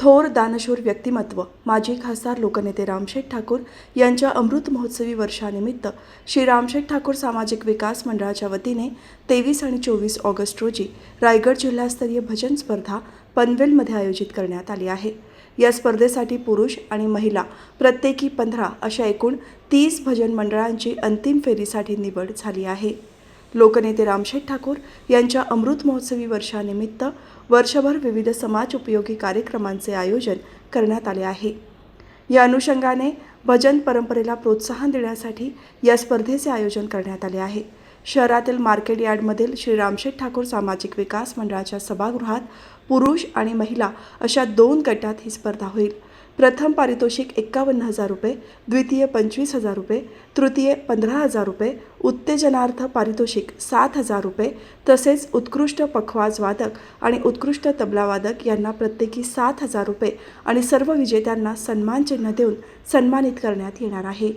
थोर दानशूर व्यक्तिमत्व माजी खासदार लोकनेते रामशेठ ठाकूर यांच्या अमृत महोत्सवी वर्षानिमित्त श्री रामशेठ ठाकूर सामाजिक विकास मंडळाच्या वतीने तेवीस आणि चोवीस ऑगस्ट रोजी रायगड जिल्हास्तरीय भजन स्पर्धा पनवेलमध्ये आयोजित करण्यात आली आहे. या स्पर्धेसाठी पुरुष आणि महिला प्रत्येकी पंधरा अशा एकूण तीस भजन मंडळांची अंतिम फेरीसाठी निवड झाली आहे. लोकनेते रामशेठ ठाकूर यांच्या अमृत महोत्सवी वर्षानिमित्त वर्षभर विविध समाज उपयोगी कार्यक्रमांचे आयोजन करण्यात आले आहे. या अनुषंगाने भजन परंपरेला प्रोत्साहन देण्यासाठी या स्पर्धेचे आयोजन करण्यात आले आहे. शहरातील मार्केट यार्डमधील श्री रामशेठ ठाकूर सामाजिक विकास मंडळाच्या सभागृहात पुरुष आणि महिला अशा दोन गटात ही स्पर्धा होईल. प्रथम पारितोषिक एक्कावन्न हजार रुपये द्वितीय पंचवीस हजार रुपये तृतीय पंधरा हजार रुपये उत्तेजनार्थ पारितोषिक सात हजार रुपये तसेच उत्कृष्ट पखवाज वादक आणि उत्कृष्ट तबलावादक यांना प्रत्येकी सात हजार रुपये आणि सर्व विजेत्यांना सन्मानचिन्ह देऊन सन्मानित करण्यात येणार आहे.